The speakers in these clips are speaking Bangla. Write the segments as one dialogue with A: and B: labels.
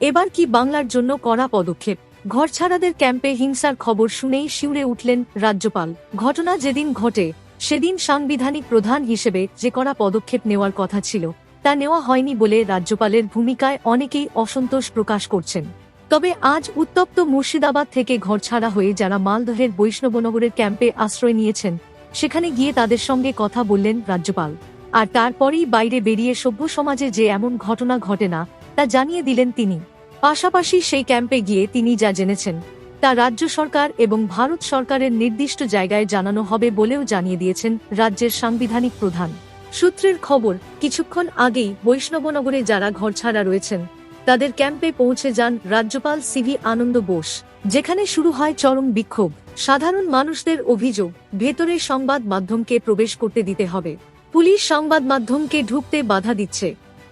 A: এবার কি বাংলার জন্য কড়া পদক্ষেপ? ঘরছাড়াদের ক্যাম্পে হিংসার খবর শুনেই শিউরে উঠলেন রাজ্যপাল। ঘটনা যেদিন ঘটে, সেদিন সাংবিধানিক প্রধান হিসেবে যে কড়া পদক্ষেপ নেওয়ার কথা ছিল, তা নেওয়া হয়নি বলে রাজ্যপালের ভূমিকায় অনেকেই অসন্তোষ প্রকাশ করছেন। তবে আজ উত্তপ্ত মুর্শিদাবাদ থেকে ঘরছাড়া হয়ে যারা মালদহের বৈষ্ণবনগরের ক্যাম্পে আশ্রয় নিয়েছেন, সেখানে গিয়ে তাদের সঙ্গে কথা বললেন রাজ্যপাল। আর তারপরেই বাইরে বেরিয়ে সভ্য সমাজে যে এমন ঘটনা ঘটে না তা জানিয়ে দিলেন তিনি। পাশাপাশি সেই ক্যাম্পে গিয়ে তিনি যা জেনেছেন, তা রাজ্য সরকার এবং ভারত সরকারের নির্দিষ্ট জায়গায় জানানো হবে বলেও জানিয়ে দিয়েছেন রাজ্যের সাংবিধানিক প্রধান। সূত্রের খবর, কিছুক্ষণ আগেই বৈষ্ণবনগরে যারা ঘরছাড়া রয়েছেন, তাদের ক্যাম্পে পৌঁছে যান রাজ্যপাল সিভি আনন্দ বোস, যেখানে শুরু হয় চরম বিক্ষোভ। সাধারণ মানুষদের অভিযোগ, ভেতরে সংবাদ মাধ্যমকে প্রবেশ করতে দিতে হবে। পুলিশ সংবাদ মাধ্যমকে ঢুকতে বাধা দিচ্ছে।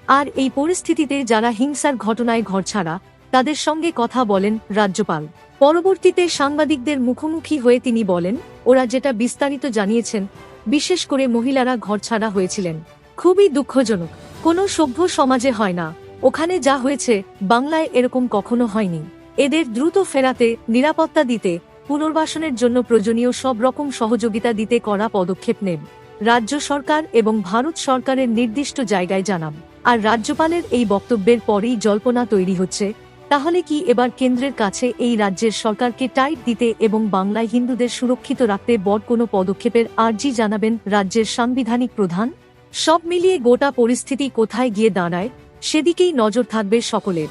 A: আর এই পরিস্থিতিতে যারা হিংসার ঘটনায় ঘরছাড়া তাদের সঙ্গে কথা বলেন রাজ্যপাল। পরবর্তীতে সাংবাদিকদের মুখোমুখি হয়ে তিনি বলেন, ওরা যেটা বিস্তারিত জানিয়েছেন, বিশেষ করে মহিলারা ঘরছাড়া হয়েছিলেন। খুবই দুঃখজনক। কোনো সভ্য সমাজে হয় না। ওখানে যা হয়েছে, বাংলায় এরকম কখনো হয়নি। এদের দ্রুত ফেরাতে, নিরাপত্তা দিতে, পুনর্বাসনের জন্য প্রয়োজনীয় সব রকম সহযোগিতা দিতে করা পদক্ষেপ নেব রাজ্য সরকার এবং ভারত সরকারের নির্দিষ্ট জায়গায় জানাব আর রাজ্যপালের এই বক্তব্যের পরেই জল্পনা তৈরি হচ্ছে। তাহলে কি এবার কেন্দ্রের কাছে এই রাজ্যের সরকারকে টাইট দিতে এবং বাংলায় হিন্দুদের সুরক্ষিত রাখতে বড় কোনো পদক্ষেপের আর্জি জানাবেন রাজ্যের সাংবিধানিক প্রধান? সব মিলিয়ে গোটা পরিস্থিতি কোথায় গিয়ে দাঁড়ায়, সেদিকেই নজর থাকবে সকলের।